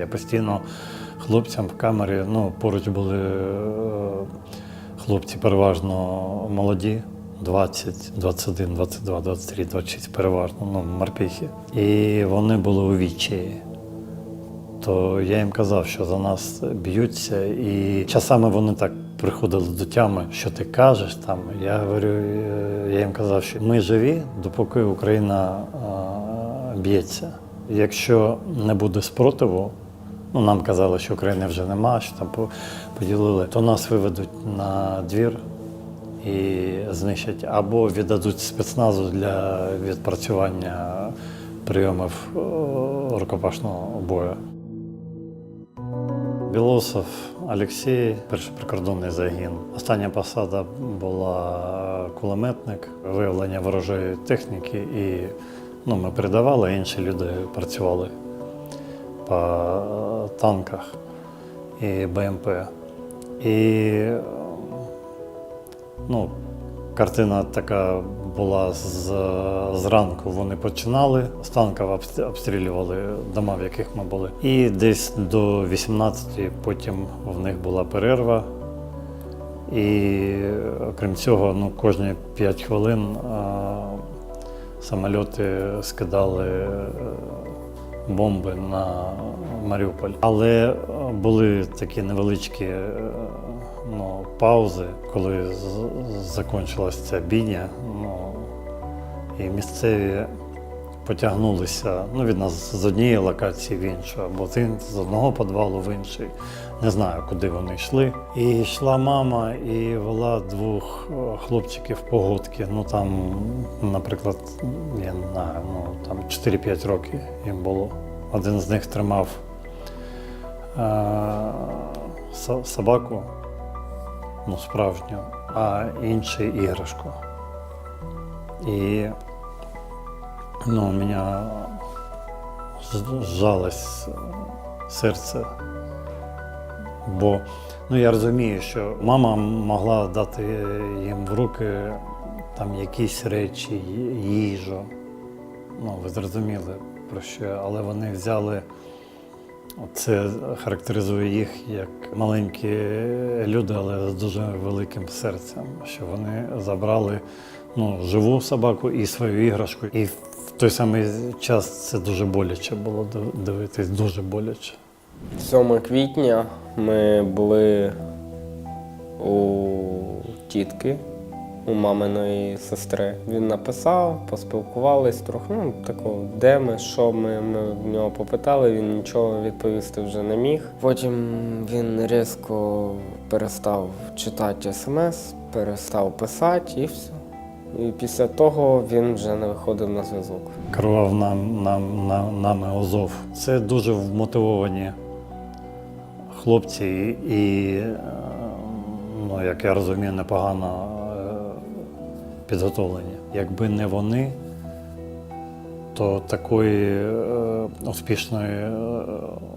Я постійно хлопцям в камері, ну, поруч були е, хлопці переважно молоді, 20, 21, 22, 23, 26 переважно, ну, морпіхи. І вони були у відчаї. То я їм казав, що за нас б'ються, і часами вони так приходили до тями, що ти кажеш там. Я говорю, е, я їм казав, що ми живі, допоки Україна е, б'ється. Якщо не буде спротиву, ну нам казали, що України вже нема, що там поділили, то нас виведуть на двір і знищать або віддадуть спецназу для відпрацювання прийомів рукопашного бою. Білосов Олексій, перший прикордонний загін. Остання посада була кулеметник, виявлення ворожої техніки, і ну, ми передавали, а інші люди працювали по танках і БМП. І ну, картина така була з, зранку. Вони починали, з танків обстрілювали дома, в яких ми були. І десь до 18-ї потім в них була перерва. І окрім цього, ну, кожні 5 хвилин а, самольоти скидали е, бомби на Маріуполь. Але е, були такі невеличкі е, ну, паузи, коли закінчилася ця бійня. Ну, і місцеві потягнулися ну, від нас з однієї локації в іншу, або з одного підвалу в інший. Не знаю, куди вони йшли. І йшла мама і вела двох е, хлопчиків погодки. Ну там, наприклад, я не знаю, ну там 4-5 років їм було. Один з них тримав е- собаку, ну, справжню, а інший іграшку. І ну, у мене з- зжалось серце. Бо ну, я розумію, що мама могла дати їм в руки там якісь речі, їжу. Ну, ви зрозуміли про що, але вони взяли. Це характеризує їх як маленькі люди, але з дуже великим серцем, що вони забрали ну, живу собаку і свою іграшку. І той самий час це дуже боляче було дивитись, дуже боляче. 7 квітня ми були у тітки, у маминої сестри. Він написав, поспілкувались трохи. Ну, такого, де ми, що ми, ми в нього попитали, він нічого відповісти вже не міг. Потім він різко перестав читати смс, перестав писати і все. І після того він вже не виходив на зв'язок. керував нам, нам, нам, нами Азов. Це дуже вмотивовані хлопці і, е, ну, як я розумію, непогано е, підготовлені. Якби не вони, то такої е, успішної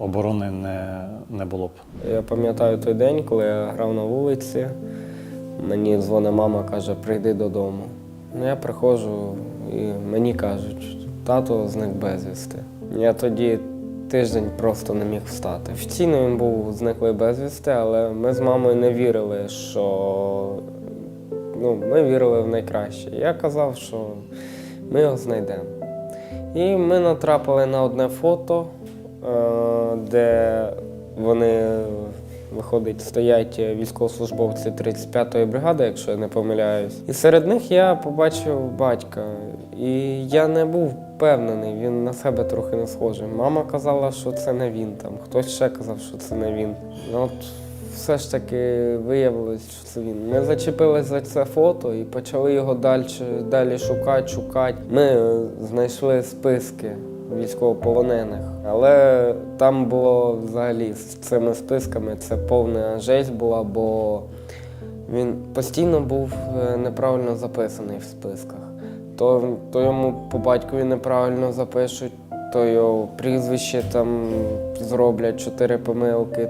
оборони не, не було б. Я пам'ятаю той день, коли я грав на вулиці. Мені дзвонить мама, каже, прийди додому. Ну, я приходжу і мені кажуть, тато зник безвісти. Я тоді тиждень просто не міг встати. Офіційно він був зниклий безвісти, але ми з мамою не вірили, що ну, ми вірили в найкраще. Я казав, що ми його знайдемо. І ми натрапили на одне фото, е, де вони, виходить, стоять військовослужбовці 35-ї бригади, якщо я не помиляюсь. І серед них я побачив батька. І я не був впевнений, він на себе трохи не схожий. Мама казала, що це не він там, хтось ще казав, що це не він. Ну, От все ж таки виявилось, що це він. Ми зачепились за це фото і почали його далі, далі шукати, шукати. Ми е, знайшли списки військовополонених, але там було взагалі з цими списками це повна жесть була, бо він постійно був е, неправильно записаний в списках. То, то йому по батькові неправильно запишуть, то його прізвище там зроблять чотири помилки,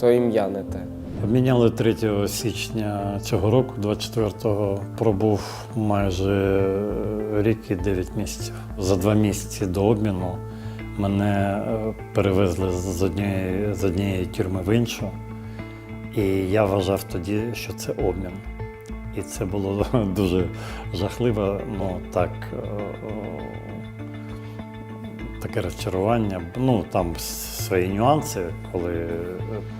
то ім'я не те. Обміняли 3 січня цього року, 24-го, пробув майже рік і 9 місяців. За два місяці до обміну Мене е, перевезли з однієї, з однієї тюрми в іншу, і я вважав тоді, що це обмін. І це було дуже жахливо, ну так, е, е, таке розчарування. Ну, там свої нюанси, коли е,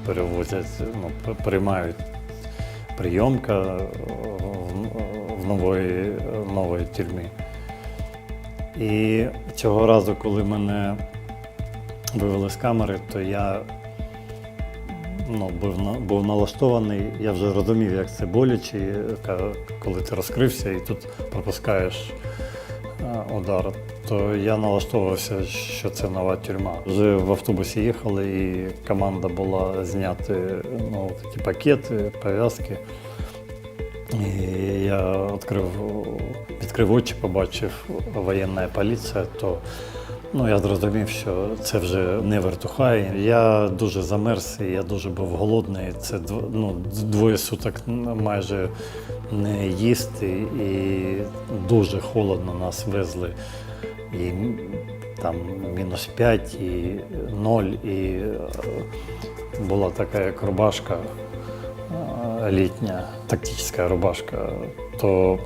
перевозять, ну, приймають прийомка е, в- нової, нової тюрмі. І цього разу, коли мене вивели з камери, то я ну, був, був налаштований, я вже розумів, як це боляче, коли ти розкрився і тут пропускаєш удар. То я налаштовувався, що це нова тюрма. Вже в автобусі їхали, і команда була зняти ну, такі пакети, пов'язки. І я відкрив, відкрив очі, побачив воєнна поліція, то ну, я зрозумів, що це вже не вертухай. Я дуже замерз, і я дуже був голодний. Це ну, двоє суток майже не їсти, і дуже холодно нас везли. І там мінус 5, і 0, і е, була така як рубашка е, літня, тактична рубашка, то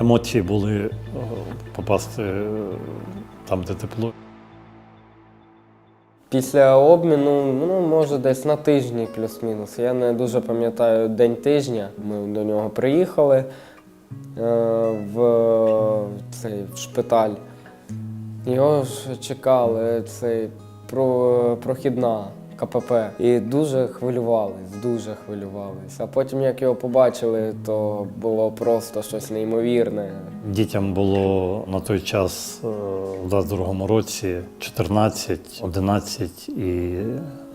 емоції були е, попасти там, де тепло. Після обміну, ну, може, десь на тижні плюс-мінус. Я не дуже пам'ятаю день тижня. Ми до нього приїхали е, в цей в шпиталь. Його ж чекали цей про, прохідна КПП. І дуже хвилювались, дуже хвилювались. А потім, як його побачили, то було просто щось неймовірне. Дітям було на той час е, в 22-му році 14, 11 і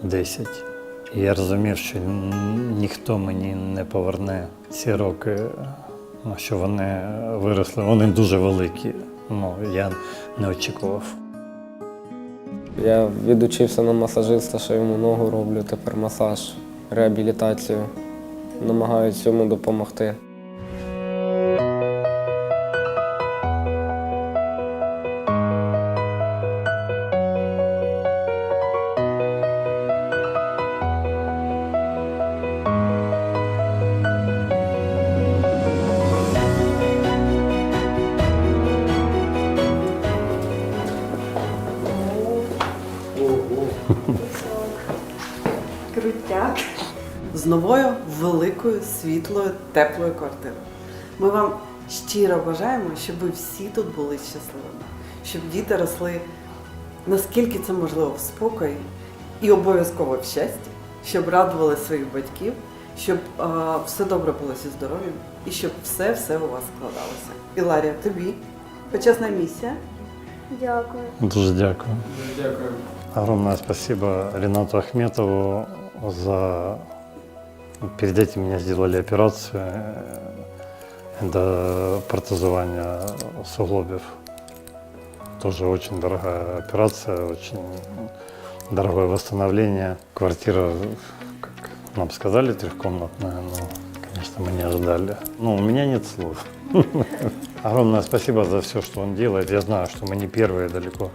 10. І я розумів, що ніхто мені не поверне ці роки, що вони виросли. Вони дуже великі. Ну, я не очікував. Я відучився на масажиста, що йому ногу роблю, тепер масаж, реабілітацію. Намагаюся йому допомогти. Новою великою, світлою, теплою квартирою. Ми вам щиро бажаємо, щоб ви всі тут були щасливими, щоб діти росли наскільки це можливо в спокої і обов'язково в щасті, щоб радували своїх батьків, щоб е, все добре було зі здоров'ям і щоб все-все у вас складалося. Іларія, тобі почесна місія. Дякую. Дуже дякую. Дякую. Огромное спасибо Ренату Ахметову за... Перед этим меня сделали операцию э, до протезования суглобов. Тоже очень дорогая операция, очень дорогое восстановление. Квартира, как нам сказали, трехкомнатная, но, конечно, мы не ожидали. Ну, у меня нет слов. Огромное спасибо за все, что он делает. Я знаю, что мы не первые далеко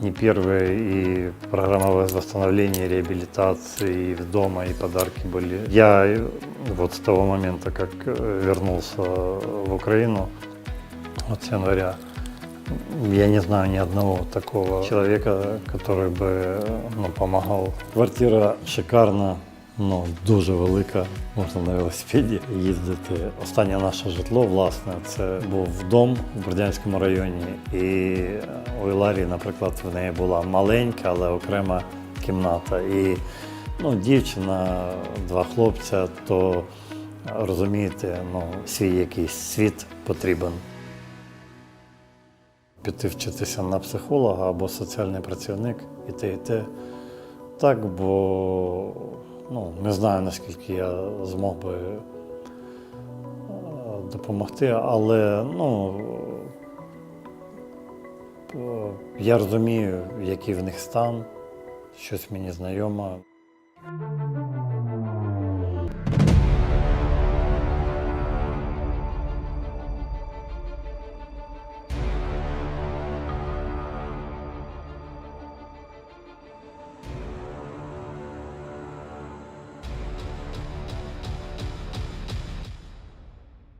не первые, и программа восстановления, реабилитации, и в дома, и подарки были. Я э, вот с того момента, как э, вернулся в Украину, вот с января, я не знаю ни одного такого человека, который бы э, ну, помогал. Квартира шикарна, ну, дуже велика, можна на велосипеді їздити. Останнє наше житло, власне, це був дом в Бердянському районі. І у Іларії, наприклад, в неї була маленька, але окрема кімната. І ну, дівчина, два хлопця, то розумієте, ну, свій якийсь світ потрібен. Піти вчитися на психолога або соціальний працівник, і те, і те. Так, бо ну, не знаю, наскільки я змог би е, допомогти, але ну, е, я розумію, який в них стан, щось мені знайомо.